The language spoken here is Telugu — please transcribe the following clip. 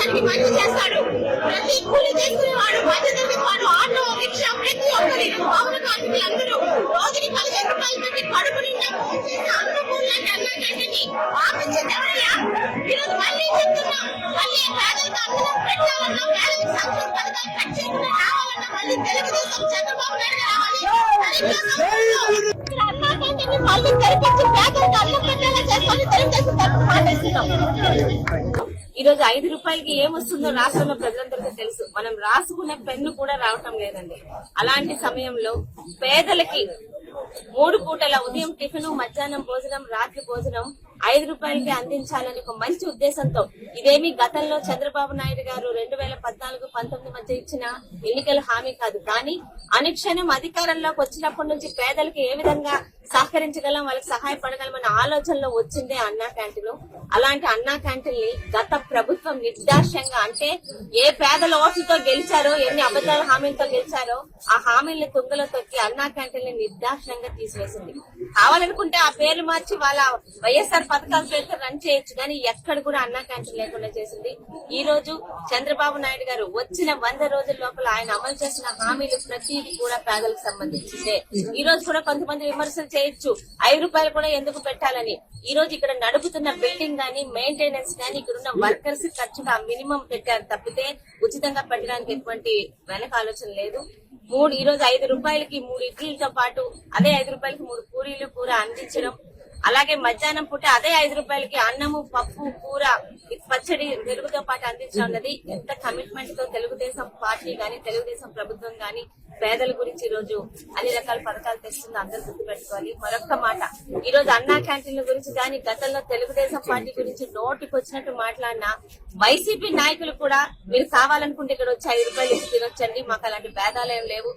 జగన్ మంచి చేస్తాడు. ప్రతి కూలి చేసుకునే వాడు మధ్యతరగతి వాడు ఆటో రిక్షా ప్రతి ఒక్కరి పౌర కార్మికులు అందరూ రోజుకి పదిహేను రూపాయలు పెట్టి కడుపు నిండా భోజనం చేసి అన్నపూర్ణకి అన్నగడ్డని ఆపించింది ఎవరయ్యా ఈరోజు మళ్ళీ చెప్తున్నాం. మళ్ళీ పేదలకు అందరం పెట్టాలన్నా పేదలకు సంక్షేమ పథకాలు కట్ చేయకుండా రావాలన్నా మళ్ళీ తెలుగుదేశం చంద్రబాబు నాయుడు రావాలి. అన్నా క్యాంటీన్ మళ్ళీ తెరిపించి పేదలకు అన్నం పెట్టేలా చేసుకొని తెలుగుదేశం తరఫున మాట్లాడుతున్నాం ఈ రోజు ఐదు రూపాయలకి ఏమొస్తుందో రాష్ట్రంలో ప్రజలందరికీ తెలుసు. మనం రాసుకునే పెన్ను కూడా రావటం లేదండి. అలాంటి సమయంలో పేదలకి మూడు పూటల ఉదయం టిఫిన్ మధ్యాహ్నం భోజనం రాత్రి భోజనం ఐదు రూపాయలకి అందించాలని ఒక మంచి ఉద్దేశంతో ఇదేమి గతంలో చంద్రబాబు నాయుడు గారు రెండు వేల పద్నాలుగు పంతొమ్మిది మధ్య ఇచ్చిన ఎన్నికల హామీ కాదు. కానీ అనుక్షణం అధికారంలోకి వచ్చినప్పటి నుంచి పేదలకు ఏ విధంగా సహకరించగలం వాళ్ళకి సహాయపడగలమన్న ఆలోచనలో వచ్చిందే అన్నా క్యాంటీన్ అలాంటి అన్నా క్యాంటీన్ని గత ప్రభుత్వం నిర్దాక్ష్యంగా అంటే ఏ పేదల ఓట్లతో గెలిచారో ఎన్ని అబద్దాల హామీలతో గెలిచారో ఆ హామీలను తుంగలో తొక్కి అన్నా క్యాంటీన్ని నిర్దాక్ష్యంగా తీసివేసింది. కావాలనుకుంటే ఆ పేర్లు మార్చి వాళ్ళ వైఎస్ఆర్ పథకాల పేరుతో రన్ చేయొచ్చు కానీ ఎక్కడ కూడా అన్నా క్యాంటీన్ లేకుండా చేసింది. ఈ రోజు చంద్రబాబు నాయుడు గారు వచ్చిన వంద రోజుల లోపల ఆయన అమలు చేసిన హామీలు ప్రతిదీ కూడా పేదలకు సంబంధించిందే. ఈ రోజు కూడా కొంతమంది విమర్శలు చేయొచ్చు. ఐదు రూపాయలు కూడా ఎందుకు పెట్టాలని? ఈ రోజు ఇక్కడ నడుపుతున్న బిల్డింగ్ గానీ మెయింటెనెన్స్ గానీ ఇక్కడ ఉన్న వర్కర్స్ ఖర్చుగా మినిమం పెట్టారు తప్పితే ఉచితంగా పెట్టడానికి ఎటువంటి వెనక ఆలోచన లేదు. మూడు ఈ రోజు ఐదు రూపాయలకి మూడు ఇడ్లీలతో పాటు అదే ఐదు రూపాయలకి మూడు పూరీలు కూర అందించడం అలాగే మధ్యాహ్నం పూట అదే ఐదు రూపాయలకి అన్నము పప్పు కూర పచ్చడి వెలుగుతో పాటు అందించడం అన్నది ఎంత కమిట్మెంట్తో తెలుగుదేశం పార్టీ గాని తెలుగుదేశం ప్రభుత్వం గాని పేదల గురించి ఈ రోజు అన్ని రకాల పథకాలు తెస్తుంది. అందరూ గుర్తుపెట్టుకోవాలి. మరొక్క మాట. ఈ రోజు అన్నా క్యాంటీన్ల గురించి కానీ గతంలో తెలుగుదేశం పార్టీ గురించి నోటికి వచ్చినట్టు మాట్లాడిన వైసీపీ నాయకులు కూడా మీరు కావాలనుకుంటే ఇక్కడ వచ్చి ఐదు రూపాయలు ఇచ్చి తినొచ్చండి. మాకు అలాంటి భేదాలు ఏం లేవు.